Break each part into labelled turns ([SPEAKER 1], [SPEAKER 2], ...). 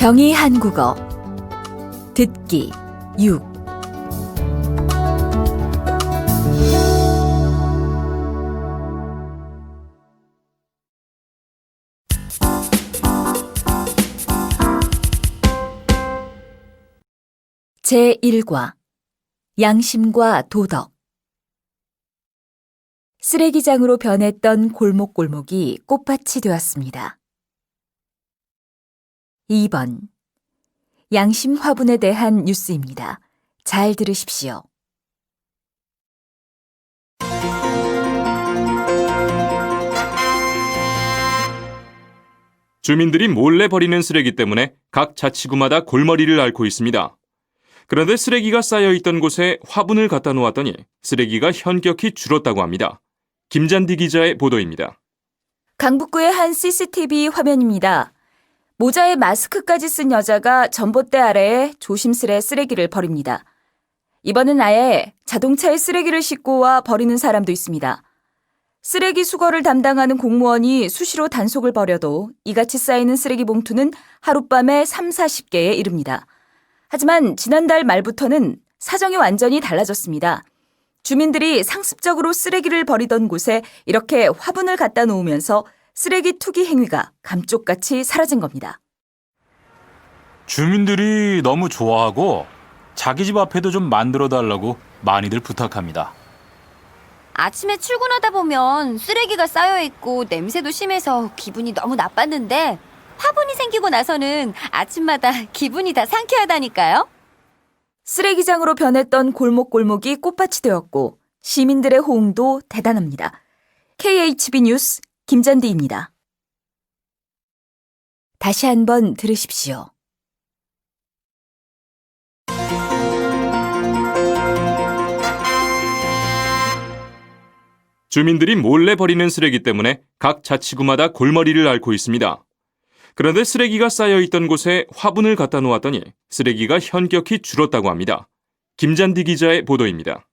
[SPEAKER 1] 경희 한국어. 듣기 6 제1과 양심과 도덕. 쓰레기장으로 변했던 골목골목이 꽃밭이 되었습니다. 2번 양심 화분에 대한 뉴스입니다. 잘 들으십시오.
[SPEAKER 2] 주민들이 몰래 버리는 쓰레기 때문에 각 자치구마다 골머리를 앓고 있습니다. 그런데 쓰레기가 쌓여 있던 곳에 화분을 갖다 놓았더니 쓰레기가 현격히 줄었다고 합니다. 김잔디 기자의 보도입니다.
[SPEAKER 1] 강북구의 한 CCTV 화면입니다. 모자에 마스크까지 쓴 여자가 전봇대 아래에 조심스레 쓰레기를 버립니다. 이번엔 아예 자동차에 쓰레기를 싣고 와 버리는 사람도 있습니다. 쓰레기 수거를 담당하는 공무원이 수시로 단속을 벌여도 이같이 쌓이는 쓰레기 봉투는 하룻밤에 3, 40개에 이릅니다. 하지만 지난달 말부터는 사정이 완전히 달라졌습니다. 주민들이 상습적으로 쓰레기를 버리던 곳에 이렇게 화분을 갖다 놓으면서 쓰레기 투기 행위가 감쪽같이 사라진 겁니다.
[SPEAKER 3] 주민들이 너무 좋아하고 자기 집 앞에도 좀 만들어 달라고 많이들 부탁합니다.
[SPEAKER 4] 아침에 출근하다 보면 쓰레기가 쌓여 있고 냄새도 심해서 기분이 너무 나빴는데 화분이 생기고 나서는 아침마다 기분이 다 상쾌하다니까요.
[SPEAKER 1] 쓰레기장으로 변했던 골목골목이 꽃밭이 되었고 시민들의 호응도 대단합니다. KHB 뉴스 김잔디입니다. 다시 한번 들으십시오.
[SPEAKER 2] 주민들이 몰래 버리는 쓰레기 때문에 각 자치구마다 골머리를 앓고 있습니다. 그런데 쓰레기가 쌓여 있던 곳에 화분을 갖다 놓았더니 쓰레기가 현격히 줄었다고 합니다. 김잔디 기자의 보도입니다.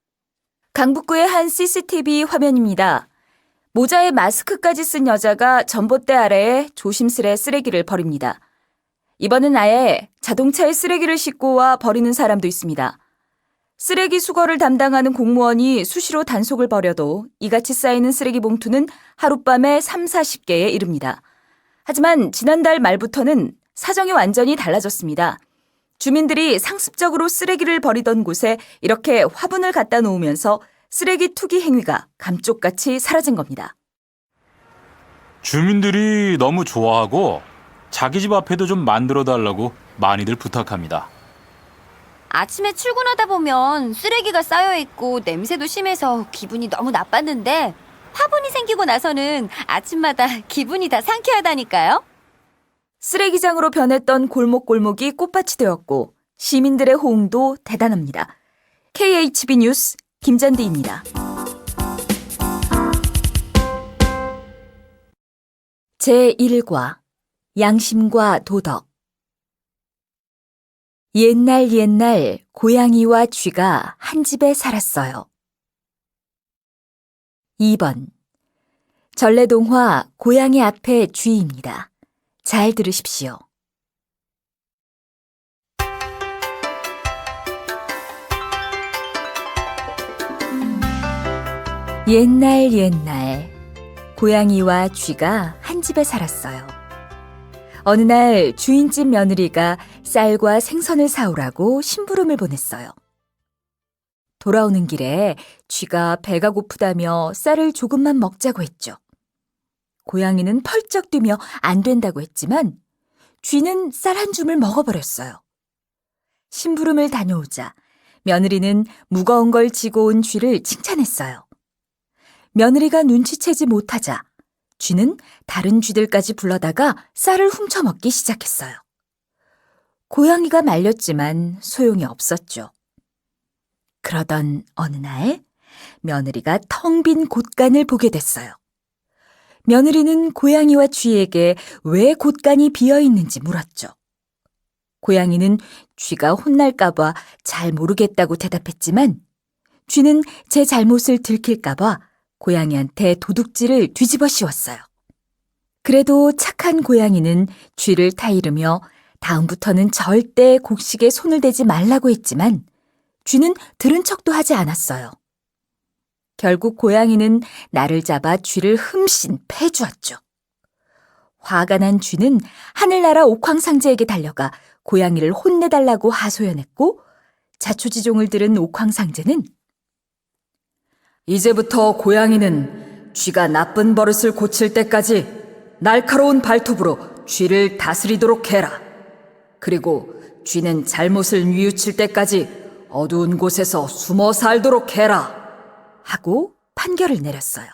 [SPEAKER 1] 강북구의 한 CCTV 화면입니다. 모자에 마스크까지 쓴 여자가 전봇대 아래에 조심스레 쓰레기를 버립니다. 이번엔 아예 자동차에 쓰레기를 싣고 와 버리는 사람도 있습니다. 쓰레기 수거를 담당하는 공무원이 수시로 단속을 벌여도 이같이 쌓이는 쓰레기 봉투는 하룻밤에 3, 40개에 이릅니다. 하지만 지난달 말부터는 사정이 완전히 달라졌습니다. 주민들이 상습적으로 쓰레기를 버리던 곳에 이렇게 화분을 갖다 놓으면서 쓰레기 투기 행위가 감쪽같이 사라진 겁니다.
[SPEAKER 3] 주민들이 너무 좋아하고 자기 집 앞에도 좀 만들어 달라고 많이들 부탁합니다.
[SPEAKER 4] 아침에 출근하다 보면 쓰레기가 쌓여 있고 냄새도 심해서 기분이 너무 나빴는데 화분이 생기고 나서는 아침마다 기분이 다 상쾌하다니까요.
[SPEAKER 1] 쓰레기장으로 변했던 골목골목이 꽃밭이 되었고 시민들의 호응도 대단합니다. KHB 뉴스 김잔디입니다. 제1과 양심과 도덕 옛날 옛날 고양이와 쥐가 한 집에 살았어요. 2번 전래동화 고양이 앞에 쥐입니다. 잘 들으십시오. 옛날 옛날 고양이와 쥐가 한 집에 살았어요. 어느 날 주인집 며느리가 쌀과 생선을 사오라고 심부름을 보냈어요. 돌아오는 길에 쥐가 배가 고프다며 쌀을 조금만 먹자고 했죠. 고양이는 펄쩍 뛰며 안 된다고 했지만 쥐는 쌀 한 줌을 먹어버렸어요. 심부름을 다녀오자 며느리는 무거운 걸 지고 온 쥐를 칭찬했어요. 며느리가 눈치채지 못하자 쥐는 다른 쥐들까지 불러다가 쌀을 훔쳐먹기 시작했어요. 고양이가 말렸지만 소용이 없었죠. 그러던 어느 날 며느리가 텅 빈 곳간을 보게 됐어요. 며느리는 고양이와 쥐에게 왜 곳간이 비어 있는지 물었죠. 고양이는 쥐가 혼날까봐 잘 모르겠다고 대답했지만 쥐는 제 잘못을 들킬까봐 고양이한테 도둑질을 뒤집어 씌웠어요. 그래도 착한 고양이는 쥐를 타이르며 다음부터는 절대 곡식에 손을 대지 말라고 했지만 쥐는 들은 척도 하지 않았어요. 결국 고양이는 나를 잡아 쥐를 흠씬 패주었죠. 화가 난 쥐는 하늘나라 옥황상제에게 달려가 고양이를 혼내달라고 하소연했고 자초지종을 들은 옥황상제는 이제부터 고양이는 쥐가 나쁜 버릇을 고칠 때까지 날카로운 발톱으로 쥐를 다스리도록 해라. 그리고 쥐는 잘못을 뉘우칠 때까지 어두운 곳에서 숨어 살도록 해라. 하고 판결을 내렸어요.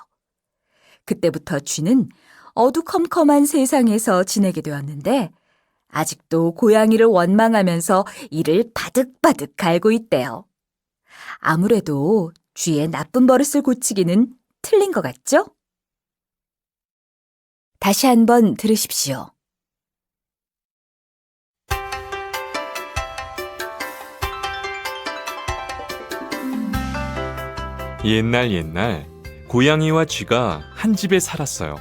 [SPEAKER 1] 그때부터 쥐는 어두컴컴한 세상에서 지내게 되었는데 아직도 고양이를 원망하면서 이를 바득바득 갈고 있대요. 아무래도 쥐의 나쁜 버릇을 고치기는 틀린 것 같죠? 다시 한번 들으십시오.
[SPEAKER 2] 옛날 옛날 고양이와 쥐가 한 집에 살았어요.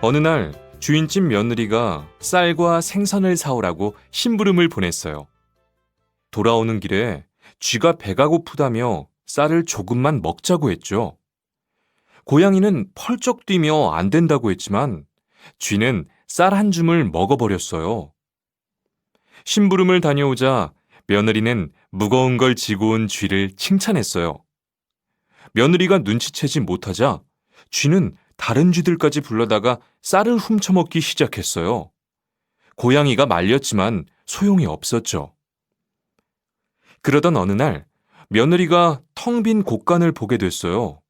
[SPEAKER 2] 어느 날 주인집 며느리가 쌀과 생선을 사오라고 심부름을 보냈어요. 돌아오는 길에 쥐가 배가 고프다며 쌀을 조금만 먹자고 했죠. 고양이는 펄쩍 뛰며 안 된다고 했지만 쥐는 쌀 한 줌을 먹어버렸어요. 심부름을 다녀오자 며느리는 무거운 걸 지고 온 쥐를 칭찬했어요. 며느리가 눈치채지 못하자 쥐는 다른 쥐들까지 불러다가 쌀을 훔쳐먹기 시작했어요. 고양이가 말렸지만 소용이 없었죠. 그러던 어느 날 며느리가 텅 빈 곳간을 보게 됐어요.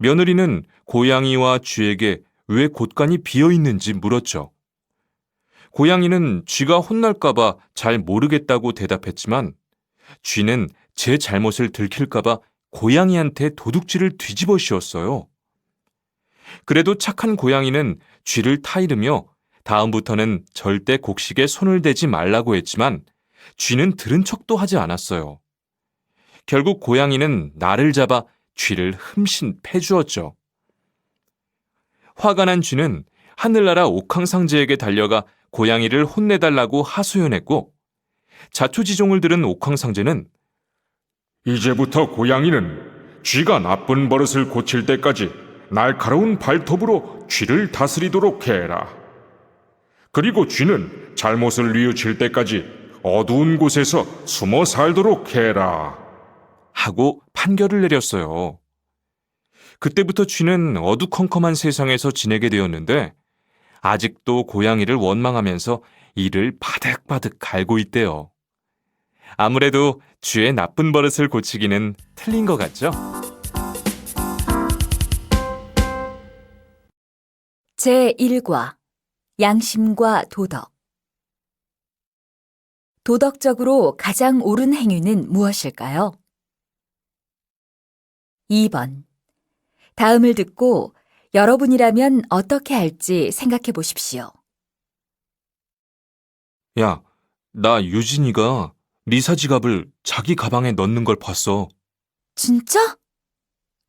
[SPEAKER 2] 며느리는 고양이와 쥐에게 왜 곳간이 비어 있는지 물었죠. 고양이는 쥐가 혼날까봐 잘 모르겠다고 대답했지만 쥐는 제 잘못을 들킬까봐 고양이한테 도둑질을 뒤집어 씌웠어요. 그래도 착한 고양이는 쥐를 타이르며 다음부터는 절대 곡식에 손을 대지 말라고 했지만 쥐는 들은 척도 하지 않았어요. 결국 고양이는 나를 잡아 쥐를 흠씬 패주었죠. 화가 난 쥐는 하늘나라 옥황상제에게 달려가 고양이를 혼내달라고 하소연했고 자초지종을 들은 옥황상제는
[SPEAKER 5] 이제부터 고양이는 쥐가 나쁜 버릇을 고칠 때까지 날카로운 발톱으로 쥐를 다스리도록 해라. 그리고 쥐는 잘못을 뉘우칠 때까지 어두운 곳에서 숨어 살도록 해라.
[SPEAKER 2] 하고 판결을 내렸어요. 그때부터 쥐는 어두컴컴한 세상에서 지내게 되었는데 아직도 고양이를 원망하면서 이를 바득바득 갈고 있대요. 아무래도 쥐의 나쁜 버릇을 고치기는 틀린 것 같죠?
[SPEAKER 1] 제1과 양심과 도덕 도덕적으로 가장 옳은 행위는 무엇일까요? 2번 다음을 듣고 여러분이라면 어떻게 할지 생각해 보십시오.
[SPEAKER 2] 야, 나 유진이가 리사 지갑을 자기 가방에 넣는 걸 봤어.
[SPEAKER 1] 진짜?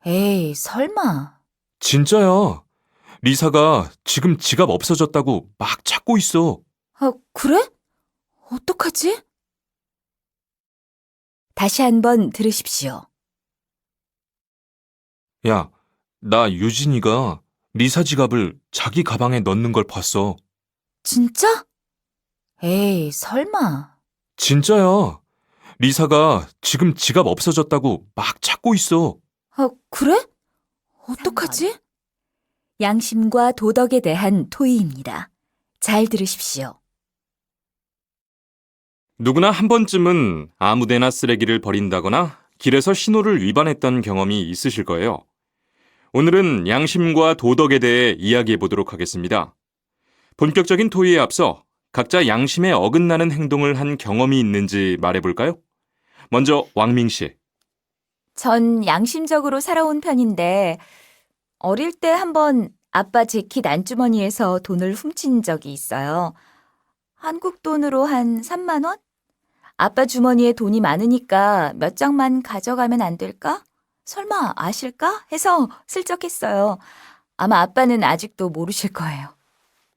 [SPEAKER 1] 에이, 설마.
[SPEAKER 2] 진짜야. 리사가 지금 지갑 없어졌다고 막 찾고 있어.
[SPEAKER 1] 아, 그래? 어떡하지? 다시 한번 들으십시오.
[SPEAKER 2] 야, 나 유진이가 리사 지갑을 자기 가방에 넣는 걸 봤어.
[SPEAKER 1] 진짜? 에이, 설마.
[SPEAKER 2] 진짜야. 리사가 지금 지갑 없어졌다고 막 찾고 있어.
[SPEAKER 1] 아, 그래? 어떡하지? 양심과 도덕에 대한 토의입니다. 잘 들으십시오.
[SPEAKER 2] 누구나 한 번쯤은 아무데나 쓰레기를 버린다거나 길에서 신호를 위반했던 경험이 있으실 거예요. 오늘은 양심과 도덕에 대해 이야기해 보도록 하겠습니다. 본격적인 토의에 앞서 각자 양심에 어긋나는 행동을 한 경험이 있는지 말해 볼까요? 먼저 왕민 씨.
[SPEAKER 1] 전 양심적으로 살아온 편인데 어릴 때 한번 아빠 재킷 안주머니에서 돈을 훔친 적이 있어요. 한국 돈으로 한 3만 원? 아빠 주머니에 돈이 많으니까 몇 장만 가져가면 안 될까? 설마 아실까? 해서 슬쩍 했어요. 아마 아빠는 아직도 모르실 거예요.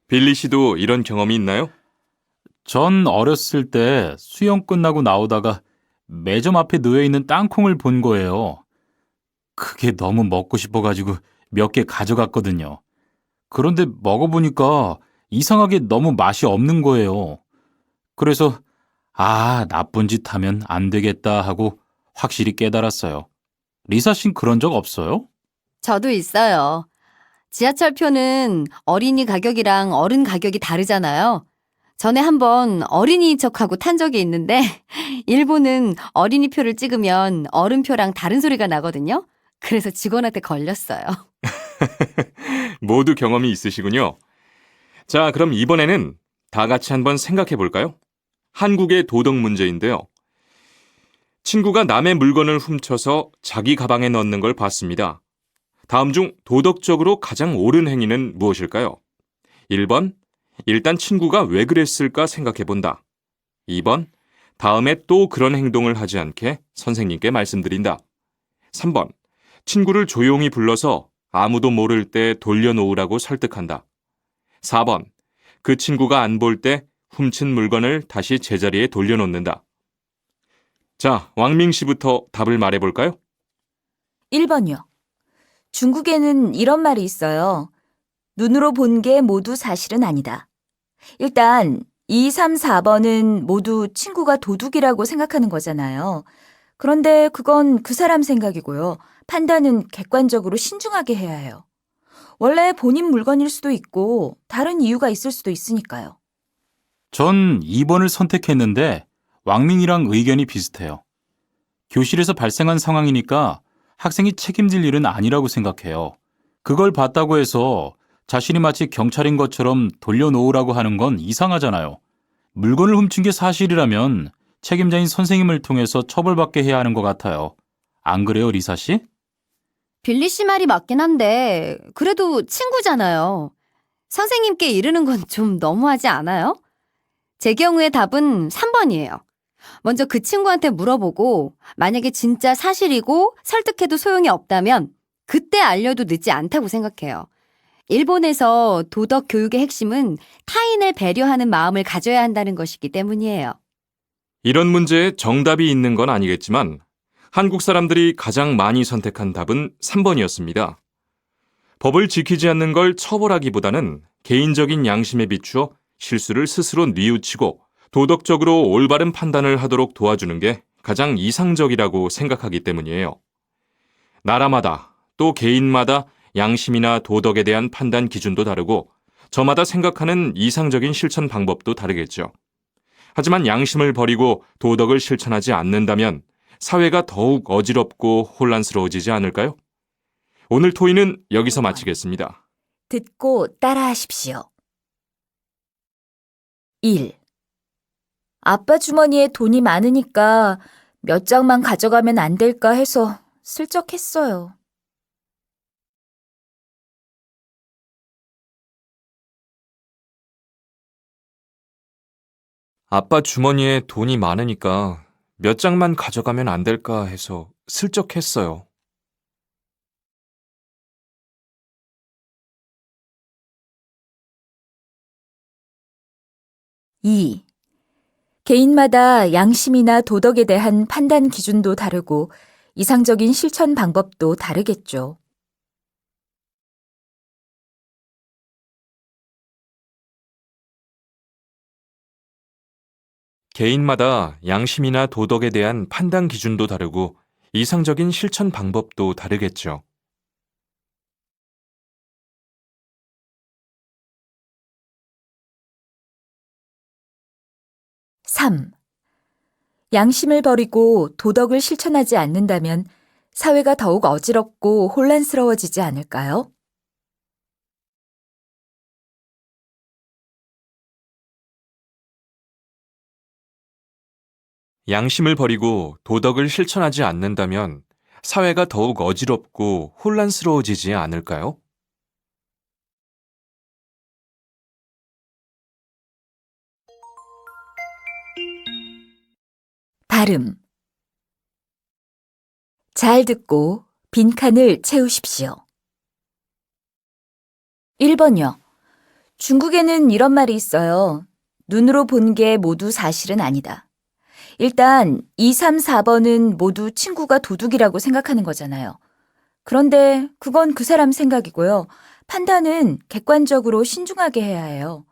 [SPEAKER 2] 빌리 씨도 이런 경험이 있나요?
[SPEAKER 3] 전 어렸을 때 수영 끝나고 나오다가 매점 앞에 놓여 있는 땅콩을 본 거예요. 그게 너무 먹고 싶어가지고 몇 개 가져갔거든요. 그런데 먹어보니까 이상하게 너무 맛이 없는 거예요. 그래서, 아, 나쁜 짓 하면 안 되겠다 하고 확실히 깨달았어요. 리사 씨는 그런 적 없어요?
[SPEAKER 4] 저도 있어요. 지하철표는 어린이 가격이랑 어른 가격이 다르잖아요. 전에 한번 어린이인 척하고 탄 적이 있는데, 일본은 어린이 표를 찍으면 어른표랑 다른 소리가 나거든요. 그래서 직원한테 걸렸어요.
[SPEAKER 2] 모두 경험이 있으시군요. 자, 그럼 이번에는 다 같이 한번 생각해 볼까요? 한국의 도덕 문제인데요. 친구가 남의 물건을 훔쳐서 자기 가방에 넣는 걸 봤습니다. 다음 중 도덕적으로 가장 옳은 행위는 무엇일까요? 1번, 일단 친구가 왜 그랬을까 생각해 본다. 2번, 다음에 또 그런 행동을 하지 않게 선생님께 말씀드린다. 3번, 친구를 조용히 불러서 아무도 모를 때 돌려놓으라고 설득한다. 4번. 그 친구가 안 볼 때 훔친 물건을 다시 제자리에 돌려놓는다. 자, 왕밍 씨부터 답을 말해볼까요?
[SPEAKER 1] 1번이요. 중국에는 이런 말이 있어요. 눈으로 본 게 모두 사실은 아니다. 일단 2, 3, 4번은 모두 친구가 도둑이라고 생각하는 거잖아요. 그런데 그건 그 사람 생각이고요. 판단은 객관적으로 신중하게 해야 해요. 원래 본인 물건일 수도 있고 다른 이유가 있을 수도 있으니까요.
[SPEAKER 3] 전 2번을 선택했는데 왕민이랑 의견이 비슷해요. 교실에서 발생한 상황이니까 학생이 책임질 일은 아니라고 생각해요. 그걸 봤다고 해서 자신이 마치 경찰인 것처럼 돌려놓으라고 하는 건 이상하잖아요. 물건을 훔친 게 사실이라면 책임자인 선생님을 통해서 처벌받게 해야 하는 것 같아요. 안 그래요, 리사 씨?
[SPEAKER 4] 빌리 씨 말이 맞긴 한데, 그래도 친구잖아요. 선생님께 이르는 건 좀 너무하지 않아요? 제 경우의 답은 3번이에요. 먼저 그 친구한테 물어보고, 만약에 진짜 사실이고 설득해도 소용이 없다면, 그때 알려도 늦지 않다고 생각해요. 일본에서 도덕 교육의 핵심은 타인을 배려하는 마음을 가져야 한다는 것이기 때문이에요.
[SPEAKER 2] 이런 문제에 정답이 있는 건 아니겠지만 한국 사람들이 가장 많이 선택한 답은 3번이었습니다. 법을 지키지 않는 걸 처벌하기보다는 개인적인 양심에 비추어 실수를 스스로 뉘우치고 도덕적으로 올바른 판단을 하도록 도와주는 게 가장 이상적이라고 생각하기 때문이에요. 나라마다 또 개인마다 양심이나 도덕에 대한 판단 기준도 다르고 저마다 생각하는 이상적인 실천 방법도 다르겠죠. 하지만 양심을 버리고 도덕을 실천하지 않는다면 사회가 더욱 어지럽고 혼란스러워지지 않을까요? 오늘 토의는 여기서 마치겠습니다.
[SPEAKER 1] 듣고 따라하십시오. 1. 아빠 주머니에 돈이 많으니까 몇 장만 가져가면 안 될까 해서 슬쩍 했어요.
[SPEAKER 2] '아빠 주머니에 돈이 많으니까 몇 장만 가져가면 안 될까?' 해서 슬쩍 했어요.
[SPEAKER 1] 2. 개인마다 양심이나 도덕에 대한 판단 기준도 다르고 이상적인 실천 방법도 다르겠죠.
[SPEAKER 2] '개인마다 양심이나 도덕에 대한 판단 기준도 다르고 이상적인 실천 방법도 다르겠죠.'
[SPEAKER 1] 3. 양심을 버리고 도덕을 실천하지 않는다면 사회가 더욱 어지럽고 혼란스러워지지 않을까요?
[SPEAKER 2] 양심을 버리고 도덕을 실천하지 않는다면 사회가 더욱 어지럽고 혼란스러워지지 않을까요?
[SPEAKER 1] 발음. 잘 듣고 빈칸을 채우십시오. 1번이요. 중국에는 이런 말이 있어요. 눈으로 본 게 모두 사실은 아니다. 일단 2, 3, 4번은 모두 친구가 도둑이라고 생각하는 거잖아요. 그런데 그건 그 사람 생각이고요. 판단은 객관적으로 신중하게 해야 해요.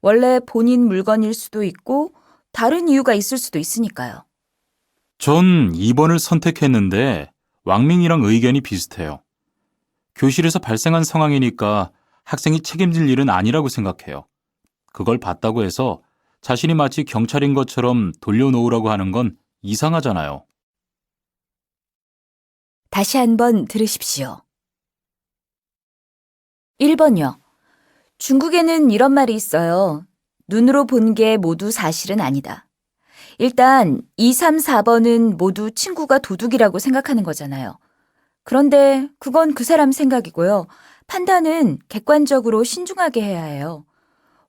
[SPEAKER 1] 원래 본인 물건일 수도 있고 다른 이유가 있을 수도 있으니까요.
[SPEAKER 3] 전 2번을 선택했는데 왕민이랑 의견이 비슷해요. 교실에서 발생한 상황이니까 학생이 책임질 일은 아니라고 생각해요. 그걸 봤다고 해서 자신이 마치 경찰인 것처럼 돌려놓으라고 하는 건 이상하잖아요.
[SPEAKER 1] 다시 한번 들으십시오. 1번요. 중국에는 이런 말이 있어요. 눈으로 본 게 모두 사실은 아니다. 일단 2, 3, 4번은 모두 친구가 도둑이라고 생각하는 거잖아요. 그런데 그건 그 사람 생각이고요. 판단은 객관적으로 신중하게 해야 해요.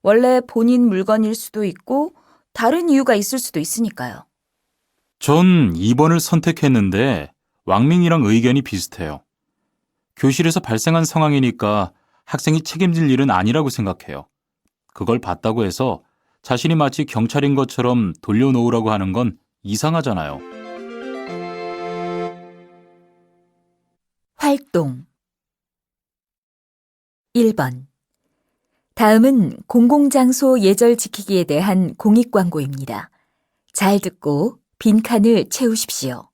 [SPEAKER 1] 원래 본인 물건일 수도 있고 다른 이유가 있을 수도 있으니까요.
[SPEAKER 3] 전 2번을 선택했는데 왕민이랑 의견이 비슷해요. 교실에서 발생한 상황이니까 학생이 책임질 일은 아니라고 생각해요. 그걸 봤다고 해서 자신이 마치 경찰인 것처럼 돌려놓으라고 하는 건 이상하잖아요.
[SPEAKER 1] 활동 1번 다음은 공공장소 예절 지키기에 대한 공익 광고입니다. 잘 듣고 빈칸을 채우십시오.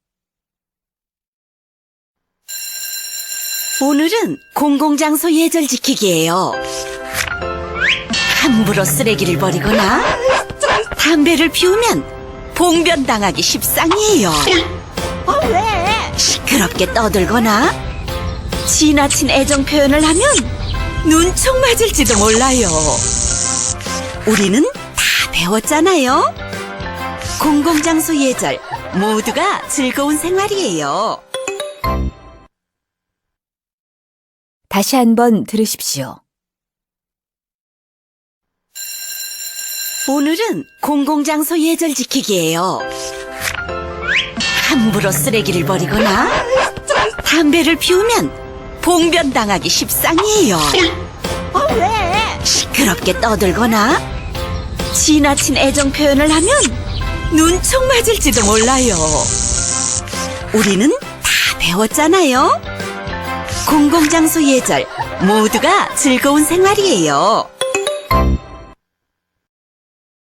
[SPEAKER 6] 오늘은 공공장소 예절 지키기예요. 함부로 쓰레기를 버리거나 담배를 피우면 봉변당하기 십상이에요. 시끄럽게 떠들거나 지나친 애정 표현을 하면 눈총 맞을지도 몰라요. 우리는 다 배웠잖아요. 공공장소 예절 모두가 즐거운 생활이에요.
[SPEAKER 1] 다시 한번 들으십시오.
[SPEAKER 6] 오늘은 공공장소 예절 지키기예요. 함부로 쓰레기를 버리거나 담배를 피우면 봉변당하기 십상이에요. 시끄럽게 떠들거나 지나친 애정 표현을 하면 눈총 맞을지도 몰라요. 우리는 다 배웠잖아요. 공공장소 예절 모두가 즐거운 생활이에요.